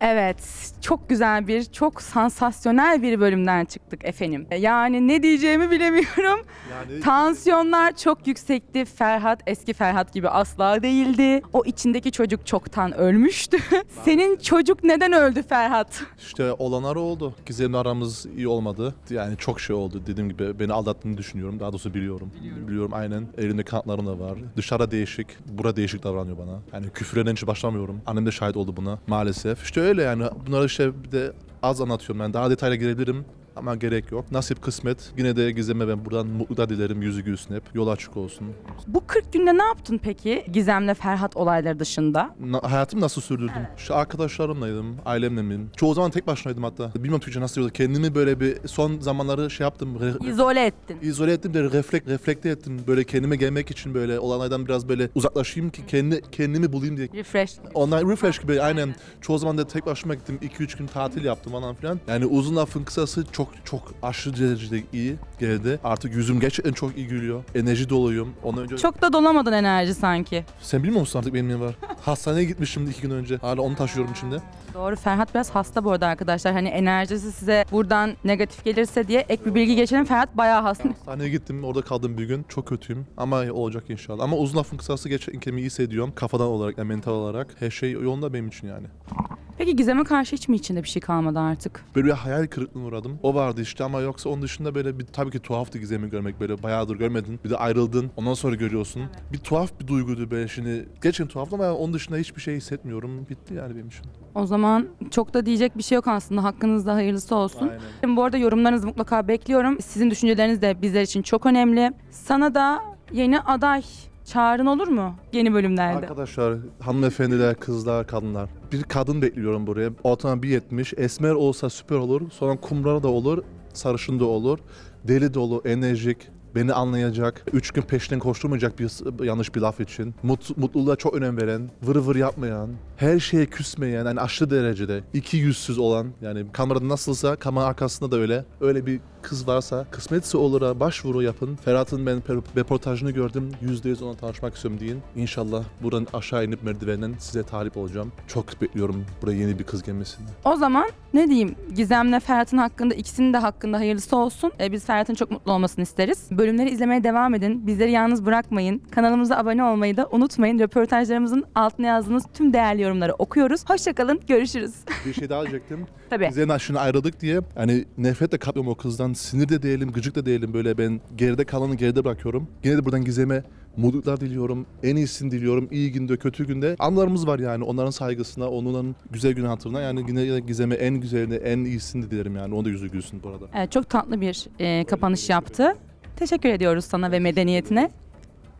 Evet, çok güzel bir, çok sansasyonel bir bölümden çıktık efendim. Yani ne diyeceğimi bilemiyorum. Yani Tansiyonlar çok yüksekti. Ferhat eski Ferhat gibi asla değildi. O içindeki çocuk çoktan ölmüştü. Senin çocuk neden öldü Ferhat? işte olanlar oldu. Gizem'le aramız iyi olmadı. Yani çok şey oldu. Dediğim gibi beni aldattığını düşünüyorum. Daha doğrusu biliyorum. Biliyorum, aynen. Elimde kanıtlarım da var. Dışarıda değişik. Bura değişik davranıyor bana. Yani küfürden hiç başlamıyorum. Annem de şahit oldu buna maalesef. İşte öyle yani. Bunları işte bir de az anlatıyorum. Yani daha detaylı girebilirim. Ama gerek yok. Nasip kısmet. Yine de Gizem'e ben buradan mutluluklar dilerim. Yüzü gülsün hep. Yol açık olsun. Bu 40 günde ne yaptın peki Gizem'le Ferhat olayları dışında? Na- hayatımı nasıl sürdürdüm? İşte arkadaşlarımlaydım, ailemle miyim? Çoğu zaman tek başınaydım hatta. Bilmiyorum Türkçe nasıl diyorlar. Kendimi böyle bir son zamanları şey yaptım. re- İzole ettin. izole ettim de reflek, reflekte ettim. Böyle kendime gelmek için böyle olanlardan biraz böyle uzaklaşayım ki kendi kendimi bulayım diye. Refresh. Onlar refresh gibi aynen. Çoğu zaman da tek başıma gittim. 2-3 gün tatil yaptım falan filan. Yani uzun lafın kısası çok çok aşırı derecede iyi geldi. Artık yüzüm gerçekten çok iyi gülüyor. Enerji doluyum. Ondan önce... Çok da dolamadın enerji sanki. Sen bilmiyor musun artık benim ne var? Hastaneye gitmiştim iki gün önce. Hala onu taşıyorum içimde. Doğru Ferhat biraz hasta bu arada arkadaşlar. Hani enerjisi size buradan negatif gelirse diye ek bir bilgi geçelim. Ferhat bayağı hasta. Hastaneye gittim. Orada kaldım bir gün. Çok kötüyüm. Ama olacak inşallah. Ama uzun lafın kısası gerçekten kendimi iyi hissediyorum. Kafadan olarak, yani mental olarak. Her şey yolunda benim için yani. Peki Gizem'e karşı hiç mi içinde bir şey kalmadı artık? Böyle bir hayal kırıklığına uğradım. O vardı işte ama yoksa onun dışında böyle bir tabii ki tuhaftı Gizem'i görmek böyle bayağıdır görmedin. Bir de ayrıldın. Ondan sonra görüyorsun. Bir tuhaf bir duyguydu böyle şimdi. Gerçekten tuhaf ama onun dışında hiçbir şey hissetmiyorum. Bitti yani benim için. O zaman çok da diyecek bir şey yok aslında. Hakkınızda hayırlısı olsun. Aynen. Bu arada yorumlarınızı mutlaka bekliyorum. Sizin düşünceleriniz de bizler için çok önemli. Sana da yeni aday çağrın olur mu yeni bölümlerde? Arkadaşlar, hanımefendiler, kızlar, kadınlar. Bir kadın bekliyorum buraya. Ortalama 1.70. Esmer olsa süper olur. Sonra kumral da olur. Sarışın da olur. Deli dolu, enerjik. Beni anlayacak. Üç gün peşinden koşturmayacak bir yanlış bir laf için. Mut, mutluluğa çok önem veren. Vır vır yapmayan. Her şeye küsmeyen. Yani aşırı derecede. iki yüzsüz olan. Yani kamerada nasılsa kamera arkasında da öyle. Öyle bir kız varsa kısmetse olur'a başvuru yapın. Ferhat'ın ben reportajını gördüm. %100 ona tanışmak istiyorum deyin. İnşallah buradan aşağı inip merdivenden size talip olacağım. Çok bekliyorum buraya yeni bir kız gelmesini. O zaman ne diyeyim Gizem'le Ferhat'ın hakkında ikisinin de hakkında hayırlısı olsun. Ee, biz Ferhat'ın çok mutlu olmasını isteriz. Bölümleri izlemeye devam edin. Bizleri yalnız bırakmayın. Kanalımıza abone olmayı da unutmayın. Röportajlarımızın altına yazdığınız tüm değerli yorumları okuyoruz. Hoşçakalın. Görüşürüz. Bir şey daha diyecektim. Tabii. Biz en şimdi ayrıldık diye hani nefret de kapıyorum o kızdan. Sinir de değilim, gıcık da değilim. Böyle ben geride kalanı geride bırakıyorum. Yine de buradan Gizem'e mutluluklar diliyorum. En iyisini diliyorum. İyi günde, kötü günde. Anılarımız var yani. Onların saygısına, onların güzel gün hatırına. Yani yine Gizem'e en güzelini, en iyisini dilerim yani. Onun da yüzü gülsün bu arada. Evet, çok tatlı bir e, kapanış yaptı. Teşekkür ediyoruz sana ve medeniyetine.